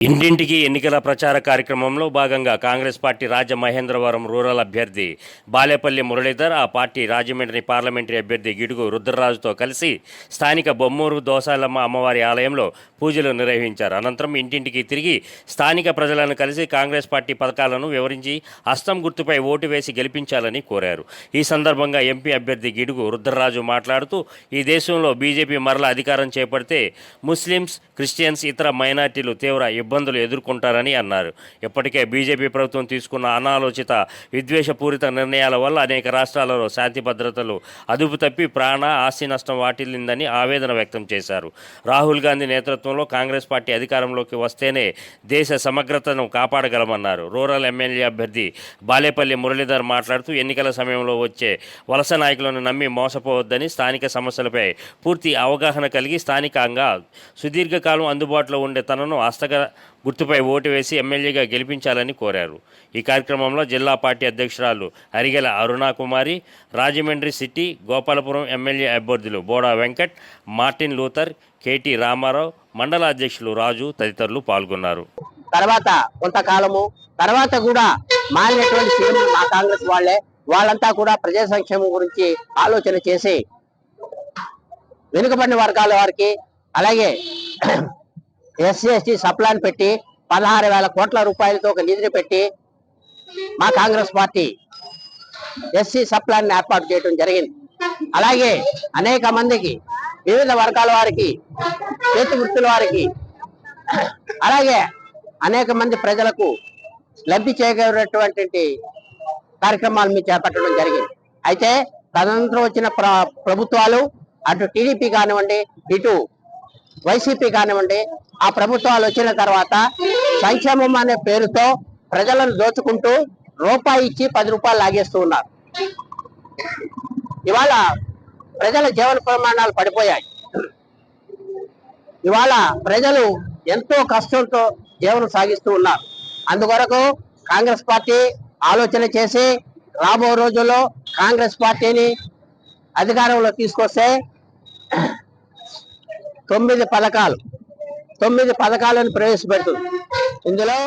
ఇంటింటికి ఎన్నికల ప్రచార కార్యక్రమంలో భాగంగా Congress party Rajamahendravaram rural అభ్యర్థి బాలేపల్లి మురళీధర్ ఆ పార్టీ రాజమండ్రి పార్లమెంటరీ అభ్యర్థి గిడుగు రుద్రరాజుతో కలిసి స్థానిక బొమ్మూరు దోసాలమ్మ అమ్మవారి ఆలయంలో పూజలు నిర్వహించారు. అనంతరం ఇంటింటికి తిరిగి స్థానిక ప్రజలను కలిసి కాంగ్రెస్ పార్టీ పథకాలను వివరించి హస్తం గుర్తుపై ఓటు వేసి గెలిపించాలని కోరారు. ఈ సందర్భంగా ఎంపీ అభ్యర్థి గిడుగు రుద్రరాజు మాట్లాడుతూ ఈ దేశంలో బీజేపీ మరల అధికారం చేపడితే ముస్లిమ్స్ క్రిస్టియన్స్ ఇతర మైనార్టీలు తీవ్ర ఇబ్బందులు ఎదుర్కొంటారని అన్నారు. ఇప్పటికే బీజేపీ ప్రభుత్వం తీసుకున్న అనాలోచిత విద్వేషపూరిత నిర్ణయాల వల్ల అనేక రాష్ట్రాలలో శాంతి భద్రతలు అదుపు తప్పి ప్రాణ ఆస్తి నష్టం వాటిల్లిందని ఆవేదన వ్యక్తం చేశారు. రాహుల్ గాంధీ నేతృత్వంలో కాంగ్రెస్ పార్టీ అధికారంలోకి వస్తేనే దేశ సమగ్రతను కాపాడగలమన్నారు. రూరల్ ఎమ్మెల్యే అభ్యర్థి బాలేపల్లి మురళీధర్ మాట్లాడుతూ ఎన్నికల సమయంలో వచ్చే వలస నాయకులను నమ్మి మోసపోవద్దని స్థానిక సమస్యలపై పూర్తి అవగాహన కలిగి స్థానికంగా సుదీర్ఘకాలం అందుబాటులో ఉండే తనను హస్తగ గుర్తుపై ఓటు వేసి ఎమ్మెల్యేగా గెలిపించాలని కోరారు. ఈ కార్యక్రమంలో జిల్లా పార్టీ అధ్యక్షురాలు అరిగెల అరుణాకుమారి రాజమండ్రి సిటీ గోపాలపురం ఎమ్మెల్యే అభ్యర్థులు Boda Venkat Martin Luther KT Ramarao మండల అధ్యక్షులు రాజు తదితరులు పాల్గొన్నారు. తర్వాత కొంతకాలము తర్వాత కూడా మారినటువంటి సీఎం మా కాంగ్రెస్ వాళ్ళే వాళ్ళంతా కూడా ప్రజా సంక్షేమం గురించి ఆలోచన చేసి వెనుకబడిన వర్గాల వారికి అలాగే ఎస్సీ ఎస్టీ సప్లాన్ పెట్టి పదహారు వేల కోట్ల రూపాయలతో ఒక నిధిని పెట్టి మా కాంగ్రెస్ పార్టీ ఎస్సీ సప్లాన్ ఏర్పాటు చేయడం జరిగింది. అలాగే అనేక మందికి వివిధ వర్గాల వారికి చేతి వృత్తుల వారికి అలాగే అనేక మంది ప్రజలకు లబ్ధి చేకూరేటువంటి కార్యక్రమాలు మీరు చేపట్టడం జరిగింది. అయితే తదనంతరం వచ్చిన ప్ర ప్రభుత్వాలు అటు టీడీపీ కానివ్వండి ఇటు వైసీపీ కానివ్వండి ఆ ప్రభుత్వాలు వచ్చిన తర్వాత సంక్షేమం అనే పేరుతో ప్రజలను దోచుకుంటూ రూపాయి ఇచ్చి పది రూపాయలు లాగేస్తూ ఉన్నారు. ఇవాళ ప్రజల జీవన ప్రమాణాలు పడిపోయాయి. ఇవాళ ప్రజలు ఎంతో కష్టంతో జీవనం సాగిస్తూ ఉన్నారు. అందుకొరకు కాంగ్రెస్ పార్టీ ఆలోచన చేసి రాబో రోజుల్లో కాంగ్రెస్ పార్టీని అధికారంలో తీసుకొస్తే తొమ్మిది పథకాలు తొమ్మిది పథకాలను ప్రవేశపెడుతుంది ఇందులో